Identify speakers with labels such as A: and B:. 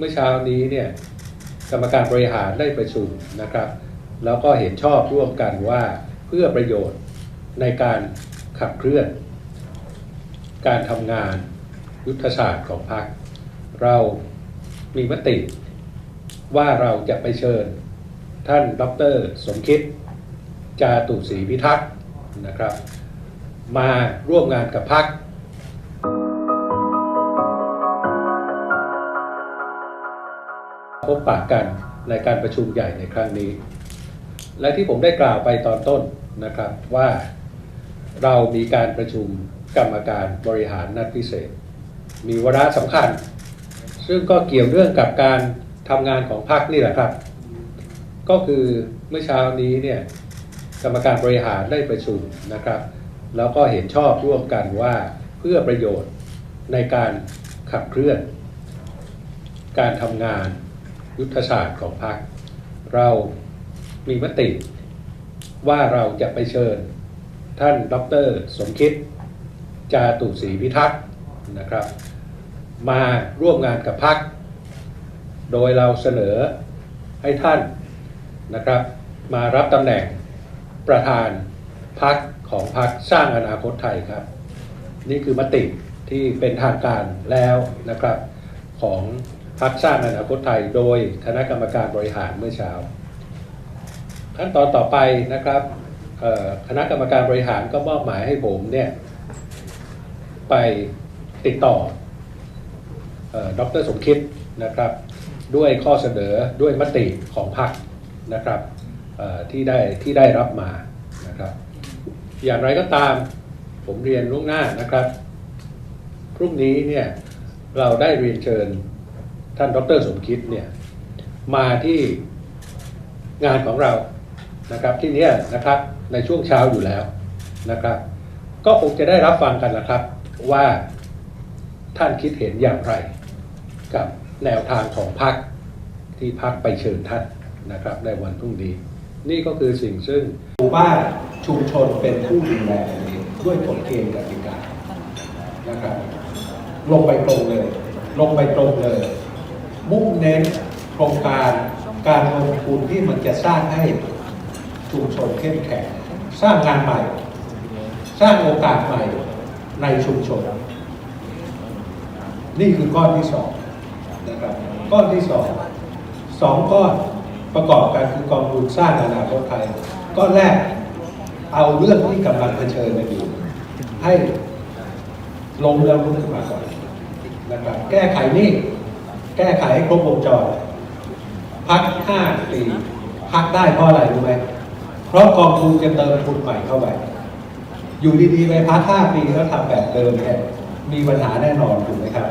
A: เมื่อเช้านี้เนี่ยกรรมการบริหารได้ประชุมนะครับ แล้วก็เห็นชอบร่วมกันว่าเพื่อประโยชน์ในการขับเคลื่อน การทำงานยุทธศาสตร์ของพรรคเรามีมติ ว่าเราจะไปเชิญท่านดรสมคิด จาตุศรีพิทักษ์นะครับ มาร่วมงานกับพรรค พบปะกันในการประชุมใหญ่ในครั้งนี้ และที่ผมได้กล่าวไปตอนต้นนะครับว่าเรามีการประชุมกรรมการบริหารนัดพิเศษ มีวาระสำคัญ ซึ่งก็เกี่ยวเรื่องกับการทำงานของพรรคนี่แหละครับ ก็คือเมื่อเช้านี้เนี่ยกรรมการบริหารได้ประชุมนะครับ แล้วก็เห็นชอบร่วมกันว่าเพื่อประโยชน์ในการขับเคลื่อน การทำงาน ยุทธศาสตร์ของพรรคเรามีมติว่าเราจะไปเชิญท่านดรสมคิด จาตุศรีพิทักษ์นะครับ มาร่วมงานกับพรรคโดยเราเสนอให้ท่านนะครับ มารับตำแหน่งประธานพรรคของพรรคสร้างอนาคตไทยครับ นี่คือมติที่เป็นทางการแล้วนะครับของ พรรคสร้างอนาคตไทยโดยคณะกรรมการบริหารเมื่อเช้า ขั้นตอนต่อไปนะครับคณะกรรมการบริหารก็มอบหมายให้ผมเนี่ยไปติดต่อเอ่อดรสมคิดนะครับด้วยข้อเสนอด้วยมติของพรรคนะครับที่ได้ที่ได้รับมานะครับอย่างไรก็ตามผมเรียนล่วงหน้านะครับ พรุ่งนี้เนี่ยเราได้เรียนเชิญ ท่านดรสมคิดเนี่ยมาที่งานของเรานะครับที่เนี้ยนะครับในช่วงเช้าอยู่แล้วนะครับ ก็คงจะได้รับฟังกันนะครับว่าท่านคิดเห็นอย่างไร กับแนวทางของพรรคที่พรรคไปเชิญท่านนะครับ ในวันพรุ่งนี้ นี่ก็คือสิ่งซึ่งหมู่บ้านชุมชนเป็นผู้ดูแลด้วยกฎเกณฑ์กติกานะครับลงไปตรงเลย ลงไปตรงเลย มุ่งเน้นโครงการการลงทุนที่มันจะสร้างให้ชุมชนเข้มแข็งสร้างงานใหม่ สร้างโอกาสใหม่ในชุมชน นี่คือก้อนที่สองนะครับก้อนที่สองสองก้อนประกอบกันคือกองทุนสร้างอนาคตไทยก้อนแรกเอาเรื่องที่กำลังเผชิญอยู่ให้ลงเรือรุ่นขึ้นมาก่อนนะครับแก้ไขนี่ แก้ไขให้ครบวงจร พักห้าปีพักได้เพราะอะไรรู้ไหมเพราะกองทุนจะเติมทุนใหม่เข้าไป อยู่ดีๆไปพักห้าปีแล้วทำแบบเดิมเนี่ยมีปัญหาแน่นอนถูกไหมครับ